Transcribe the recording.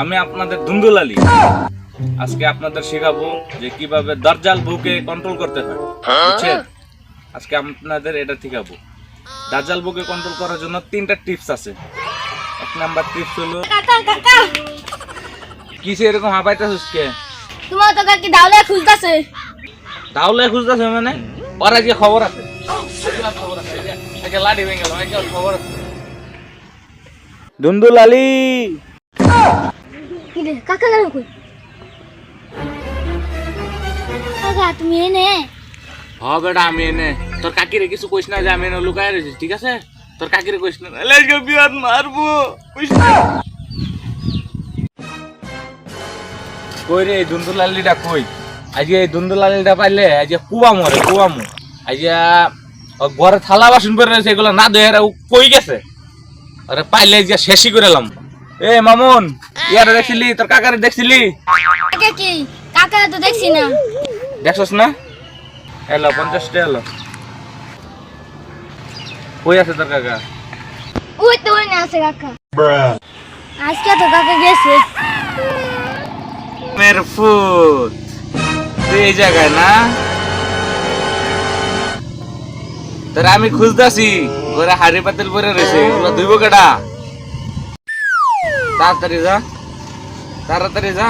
আমি আপনাদের দুন্দুলালি আজকে আপনাদের শেখাবো যে কীভাবে দরজাল বউকে কন্ট্রোল করতে হয়। বুঝছেন? আজকে আপনাদের এটা শিখাবো। দাজ্জাল বউকে কন্ট্রোল করার জন্য তিনটা টিপস আছে। এক নাম্বার টিপস হলো কিসে এরকম হাঁপাইতেছিস কে? তোমার তো কাকি দাওলে খুঁজতাছে। তাহলে খুঁজতেছে মানে? ওর আজকে খবর আছে। খবর আছে ভেঙে গেল খবর আছে। দুন্দুলালি কি রে কাকা গেল কই? কাকা তুমি এনে। হ বেটা আমি এনে। তোর কাকিরে কিছু কইস না যে আমি এনে লুকায় ঠিক আছে? তোর কাকিরে কইস না। মারবো। কইস না। কই রে দুন্দুলালিটা কই? আজকে এই দুন্দুলালিটা পাইলে আজকে কুয়া মরে কুয়া মু আজকে ঘরে থালা বাসন পরে রয়েছে এগুলো না ধুয়ে কই গেছে? আরে পাইলে যে শেষই করে এলাম এ মামুন। ইয়ারে দেখছিলি? তোর কাকারে দেখছিলি? কাকা কি? কাকা তো দেখছি না। দেখছস না? এলো পঞ্চাশটা এলো। কই আছে তোর কাকা? ওই তো ওই না আছে কাকা। আজকে তো কাকা গেছে। মের ফুট তুই এই জায়গায় না? তোর আমি খুঁজতাছি ঘরে হাড়ি পাতিল পরে রয়েছে এগুলো ধুইব কেডা? তাড়াতাড়ি যা। তাড়াতাড়ি যা